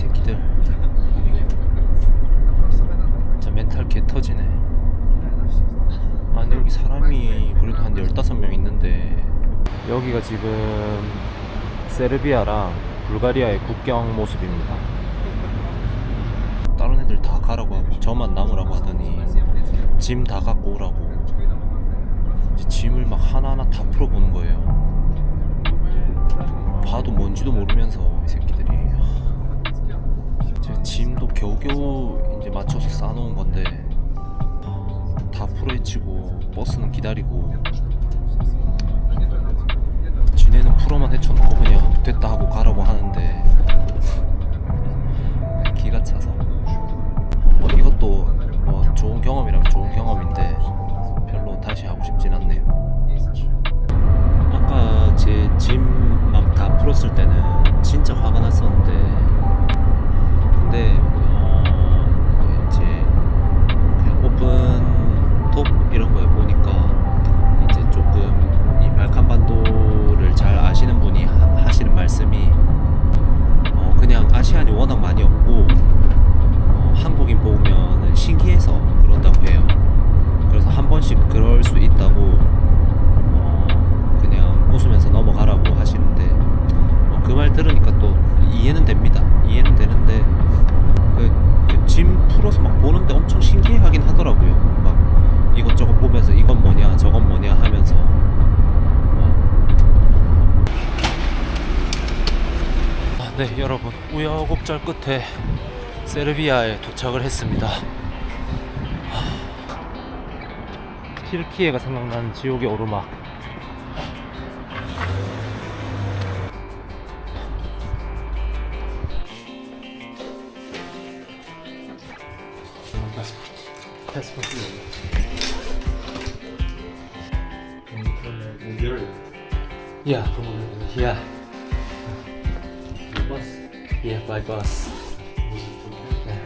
새끼들. 진짜 멘탈 개 터지네. 아니 여기 사람이 그래도 한 15명 있는데. 여기가 지금 세르비아랑 불가리아의 국경 모습입니다. 다른 애들 다 가라고 하고 저만 남으라고 하더니 짐 다 갖고 오라고. 짐을 막 하나하나 다 풀어보는 거예요. 봐도 뭔지도 모르면서 이 새끼들이 제 짐도 겨우겨우 이제 맞춰서 쌓아놓은 건데 다 풀어헤치고 버스는 기다리고 지네는 풀어만 헤쳐놓고 그냥 됐다 하고 가라고 하는데 기가 차서. 뭐 이것도 뭐 좋은 경험이라면 좋은 경험인데 별로 다시 하고 싶진 않네요. 아까 제 짐 막 다 풀었을 때는 진짜 화가 났었는데 근데 우여곡절 끝에 세르비아에 도착을 했습니다. 하, 튀르키예가 생각나는 지옥의 오르막. 패스포트. 우결 Yeah, yeah. Bus. Yeah, by bus. Yeah.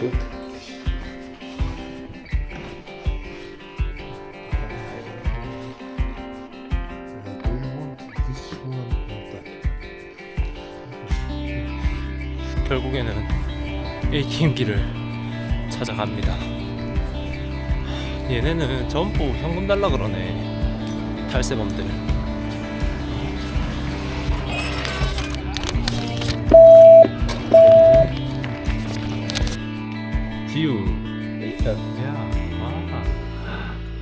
Good. 결국에는 ATM기를 찾아갑니다. 얘네는 전부 현금 달라 그러네. 탈세범들. 지우. 야.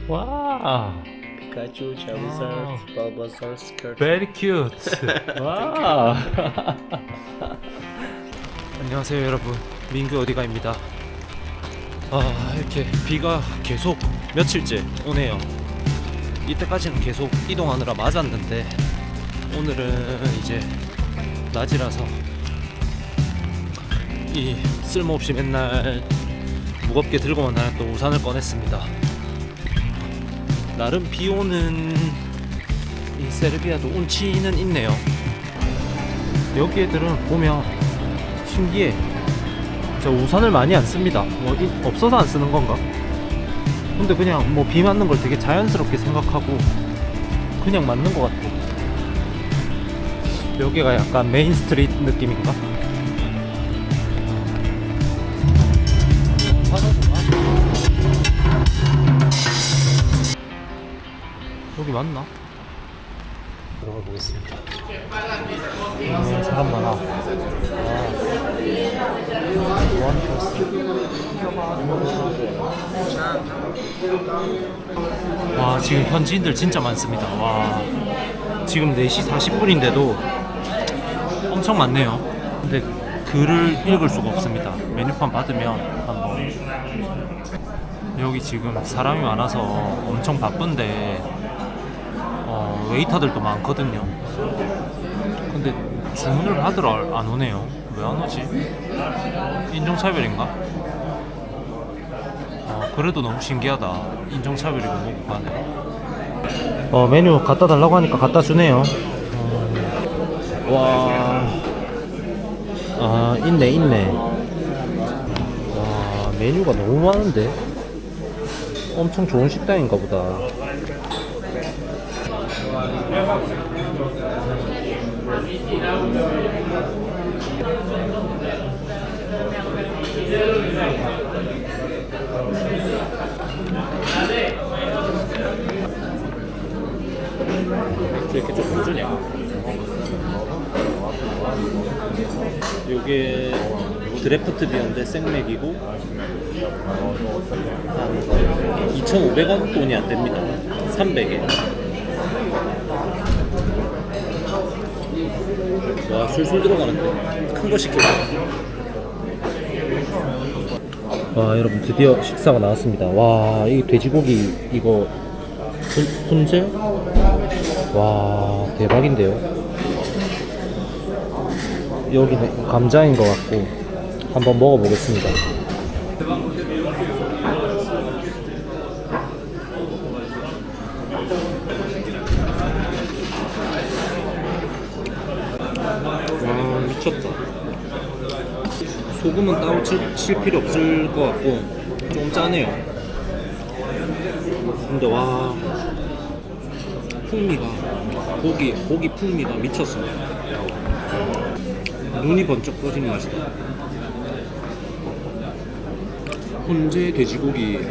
와. 와. 피카츄, 자부사르트, 바바사르, 스커트 Very cute. 와. 안녕하세요 여러분. 민규 어디가입니다. 아 이렇게 비가 계속 며칠째 오네요. 이때까지는 계속 이동하느라 맞았는데 오늘은 이제 낮이라서 이 쓸모없이 맨날 무겁게 들고만 다녔던 우산을 꺼냈습니다. 나름 비 오는 이 세르비아도 운치는 있네요. 여기 애들은 보면 신기해. 저 우산을 많이 안 씁니다. 뭐 이- 없어서 안 쓰는 건가? 근데 그냥 뭐 비 맞는 걸 되게 자연스럽게 생각하고 그냥 맞는 것 같아. 여기가 약간 메인 스트리트 느낌인가? 맞나? 들어가 보겠습니다. 음, 사람 많아. 원 와, 지금 현지인들 진짜 많습니다. 와, 지금 4시 40분인데도 엄청 많네요. 근데 글을 읽을 수가 없습니다. 메뉴판 받으면 한번 여기 지금 사람이 많아서 엄청 바쁜데 어, 웨이터들도 많거든요. 근데 주문을 받으러 안 오네요. 왜 안 오지? 인종차별인가? 어, 그래도 너무 신기하다. 인종차별이고 뭐고 간에. 어, 메뉴 갖다 달라고 하니까 갖다 주네요. 어, 와. 아, 있네, 있네. 와, 메뉴가 너무 많은데? 엄청 좋은 식당인가 보다. 왜 이렇게 조금 주냐? 요게 드래프트 비어인데 생맥이고 한 2,500원 돈이 안 됩니다. 300에. 와 술술 들어가는데 큰 거 시켜요. 와 여러분 드디어 식사가 나왔습니다. 와 이 돼지고기 이거 훈, 훈제? 와 대박인데요. 여기는 감자인 것 같고 한번 먹어보겠습니다. 와 미쳤다. 소금은 따로 칠, 칠 필요 없을 것 같고 좀 짜네요. 근데 와 풍미가 고기 고기 풍미가 미쳤어. 눈이 번쩍 떠지는 맛이다. 훈제 돼지고기를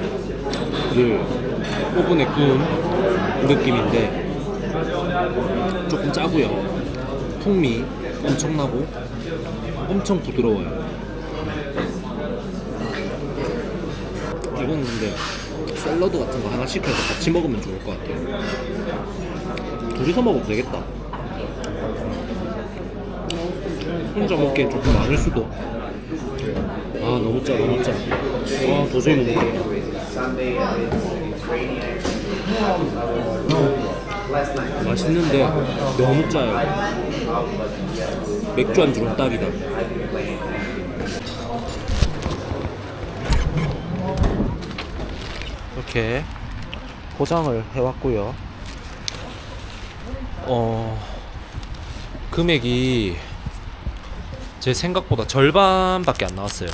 오븐에 구운 느낌인데 조금 짜고요. 풍미 엄청나고 엄청 부드러워요. 이건 근데 샐러드 같은 거 하나 시켜서 같이 먹으면 좋을 것 같아요. 둘이서 먹어도 되겠다. 혼자 먹기엔 조금 많을 수도. 아 너무 짜 너무 짜. 아 도저히 못 먹겠다. 맛있는데 너무 짜요. 맥주 안주로 딱이다. 이렇게 포장을 해왔고요. 어 금액이 제 생각보다 절반밖에 안 나왔어요.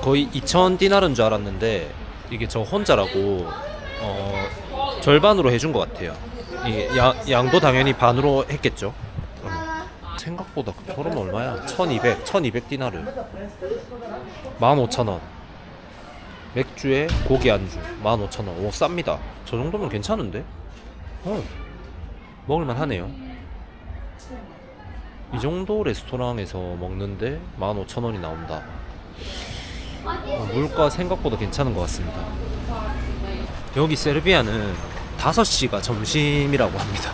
거의 2천 디나르인 줄 알았는데 이게 저 혼자라고 어 절반으로 해준 것 같아요. 이게 야, 양도 당연히 반으로 했겠죠. 음. 생각보다 저런 얼마야? 1200, 1200 디나르. 15,000원. 맥주에 고기 안주 15,000원. 오 쌉니다. 저 정도면 괜찮은데? 어. 먹을만 하네요. 이 정도 레스토랑에서 먹는데 15,000원이 나온다. 어, 물가 생각보다 괜찮은 것 같습니다. 여기 세르비아는 5시가 점심이라고 합니다.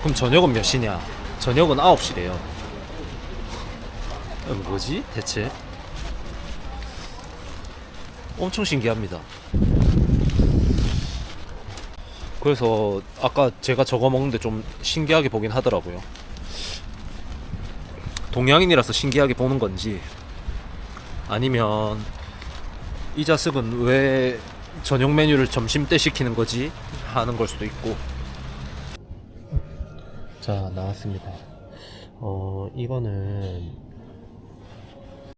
그럼 저녁은 몇 시냐? 저녁은 9시래요. 어, 뭐지? 대체? 엄청 신기합니다. 그래서 아까 제가 저거 먹는데 좀 신기하게 보긴 하더라고요. 동양인이라서 신기하게 보는 건지 아니면 이 자식은 왜 저녁 메뉴를 점심 때 시키는 거지 하는 걸 수도 있고. 자 나왔습니다. 어 이거는